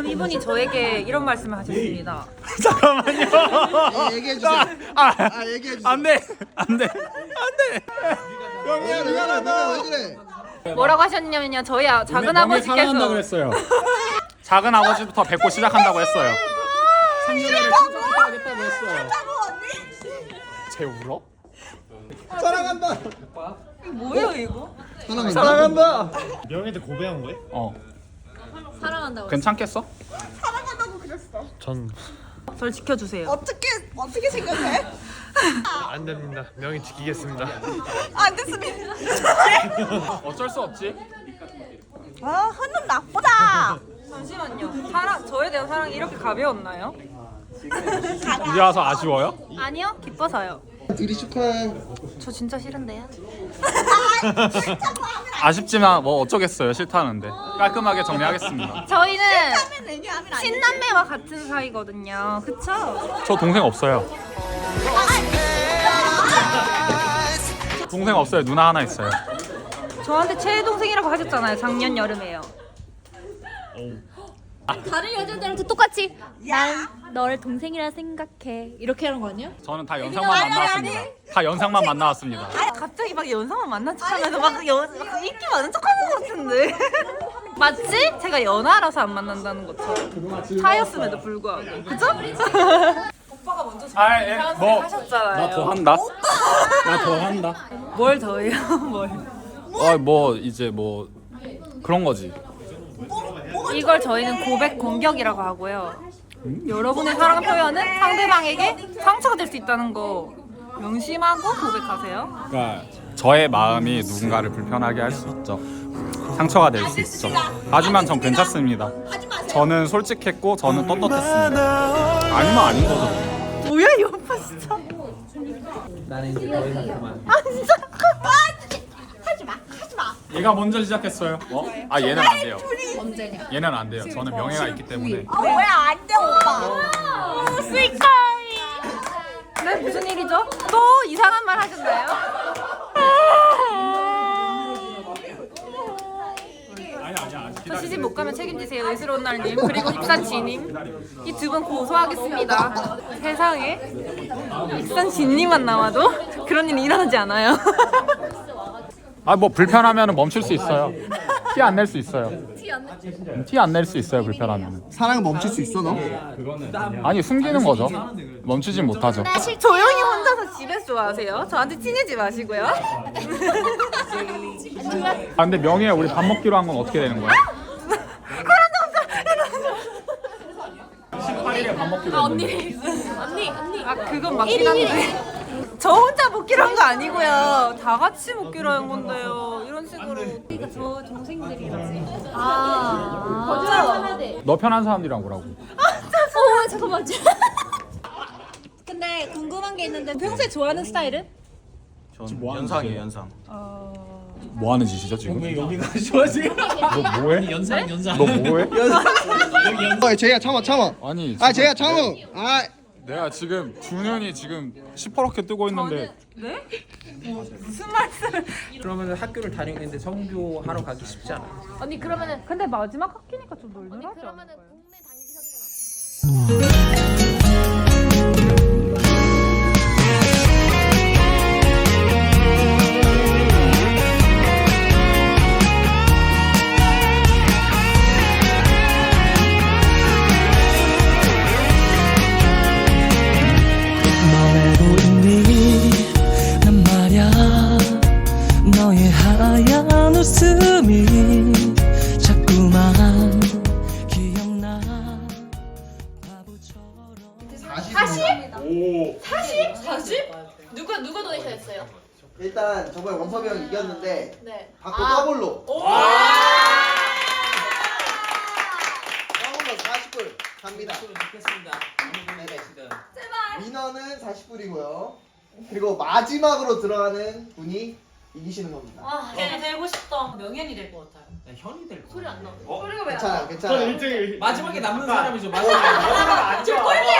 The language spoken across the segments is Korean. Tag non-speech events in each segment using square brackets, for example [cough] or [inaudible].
방금 이분이 저에게 이런 말씀을 하셨습니다. [laughs] 잠깐만요. 예, 얘기해 주세요. 아, 아, 얘기해 주세요. 안 돼. 안 돼. 안 돼. 왜 그래? 왜 그래? 왜 그래? 뭐라고 하셨냐면요. 저희 아- 작은 아버지께서 그랬어요. [laughs] 작은 아버지부터 뵙고 시작한다고 했어요. 생년회를 축하부터 하겠다고 했어요. 쟤 울어? 사랑한다. 뭐예요 이거? 사랑한다. 사랑한다. 명희한테 고백한 거예요? 어. 사랑한다고. 괜찮겠어? 전안 저를 지켜주세요. 어떻게 어떻게 생각해? [laughs] 됩니다. 명희 지키겠습니다. 안 됐습니다. [laughs] 어쩔 수 없지. 아, 한놈 나쁘다. 잠시만요. 사랑 저에 대한 사랑이 이렇게 가벼웠나요? 이제 와서 아쉬워요? 아니요. 기뻐서요. 둘이 축하해. 저 진짜 싫은데요. [laughs] 아쉽지만 뭐 어쩌겠어요. 싫다는데. 깔끔하게 정리하겠습니다. 저희는 친남매와 같은 사이거든요. 그쵸? 저 동생 없어요. 동생 없어요. 누나 하나 있어요. 저한테 최애 동생이라고 하셨잖아요. 작년 여름에요. 다른 여자들한테 똑같이 난 너를 동생이라 생각해 이렇게 하는 거 아니야? 저는 다 연상만 만나왔습니다. 다 연상만 만나왔습니다. 갑자기 막 연상만 만난 척하면서 막, 연, 막 인기 많은 척하는 것 같은데. [laughs] 맞지? 제가 연하라서 안 만난다는 것처럼. 차였음에도 불구하고. 그죠? [laughs] 오빠가 먼저 아, 예, 뭐, 하셨잖아요. 나더 한다. 나 더 한다. 뭘 더해요? [laughs] 뭘? 어, 뭐 이제 뭐 그런 거지. 이걸 저희는 고백 공격이라고 하고요. 여러분의 사랑 표현은 상대방에게 상처가 될 수 있다는 거 명심하고 고백하세요. 그러니까 저의 마음이 누군가를 불편하게 할 수 있죠. 상처가 될 수 있죠. 하지만 전 괜찮습니다. 저는 솔직했고 저는 떳떳했습니다. 아니면 아닌 거죠. 뭐야 이 오빠 진짜. 나는 이제 더 이상 그만. 얘가 먼저 시작했어요. 어? 아 얘는 안 돼요. 얘는 안 돼요. 저는 명예가 있기 때문에. 아, 왜안돼 오빠? 네 무슨 일이죠? 또 이상한 말 하셨나요? 아니 아니야. 저 시집 못 가면 책임지세요 의스러운 날님 그리고 익산지님 이 두 분 고소하겠습니다 세상에 익산지님만 나와도 그런 일이 일어나지 않아요 [laughs] 아 뭐 불편하면 멈출 수 있어요. 티 안 낼 수 있어요. 티 안 낼 수 있어요 불편하면. 사랑 멈출 수 있어 너? 아니 숨기는 거죠. 멈추진 못하죠. 조용히 혼자서 집에서 좋아하세요 저한테 친해지 마시고요 아 근데 명예 우리 밥 먹기로 한 건 어떻게 되는 거야? 18일에 밥 먹기로 했는데. 아 그건 맞긴 한데 저 혼자 먹기로 한 거 아니고요 다 같이 먹기로 한 건데요 이런 식으로 그러니까 저 동생들이라지 아너 편한 사람들이랑 뭐라고? 어 잠깐만 [laughs] 근데 궁금한 게 있는데 평소에 좋아하는 스타일은? 연상이에요, 연상. 뭐 하는 짓이죠 지금? 여기가 [laughs] 좋아 지금. 너 뭐해? 연상, 연상. 너 뭐해? [laughs] 아, 제이야 참아 참아. 아니 아, 지금 제이야 참아. 아, 내가 지금 두 년이 지금 시퍼렇게 뜨고 있는데 네? 무슨 말씀 그러면 학교를 다니는데 성교 하러 가기 쉽지 않아. 언니 그러면은 근데 마지막 학기니까 좀 널널하지 그러면은 않을까요? 동네 다니기 전 40? 오. 40? 40? 누가 누가 도네이션했어요? 일단 저번에 원섭이 형 음, 이겼는데 네. 받고 아. 더블로 오! 더블로 40불 갑니다. 좋겠습니다. 네. 제발. 민원은 40불이고요. 그리고 마지막으로 들어가는 분이 이기시는 겁니다. 와, 어. 걔는 되고 싶다. 명현이 될 것 같아요. 네, 현이 될 거. 소리 안 나. 어? 소리가 왜 나? 괜찮아요, 괜찮아. 저는 1등이 마지막에 남는 그러니까 사람이죠. 마지막에. 안 좋아. 꼴찌야.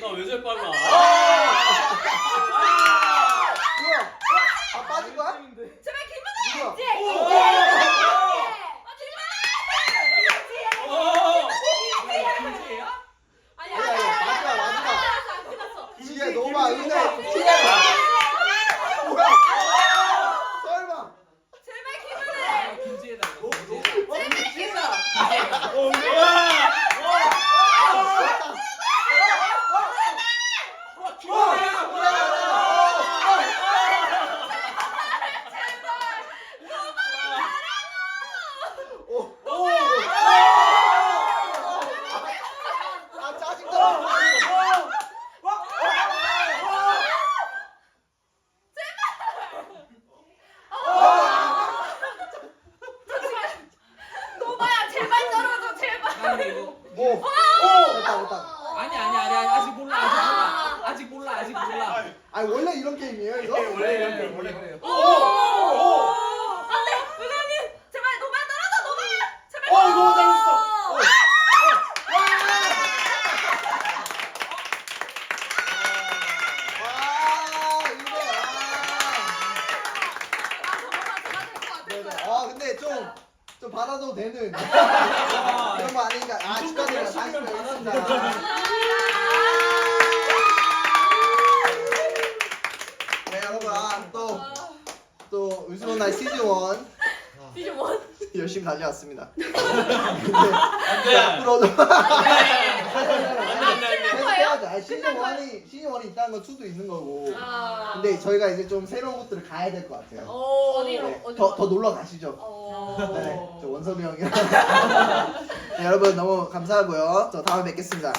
나 [laughs] 왜 제일 빨라? 누가? 아 빠진 거야? 제발 김만아! 누가? 근데 이거. 오. 오. 됐다 됐다. 아니 아니 아니 아니 아직 몰라 아직 몰라 아직 몰라 아직 몰라. 아니 원래 이런 게임이에요 이거? 원래 이렇게 원래 그래요. 안돼 은하님 제발 노말 떨어져 노말 제발. 어 너무 잘했어. 어. 어. 와. 와 이거 아. 네네. 아 근데 좀. 좀 받아도 되는 이런 거 아닌가 아 40명 있습니다 네여 러분 아, 또또 의스론 나이 시즌 1 시즌 1 열심히 달려왔습니다. 근데 앞으로도 시즌 1이 시즌 1이 있다는 건 2도 있는 거고. 근데 저희가 이제 좀 새로운 곳들을 가야 될 것 같아요. 네, 더, 더 놀러 가시죠. 네, 저 원섭이 형이랑. [laughs] 네, 여러분 너무 감사하고요. 저 다음에 뵙겠습니다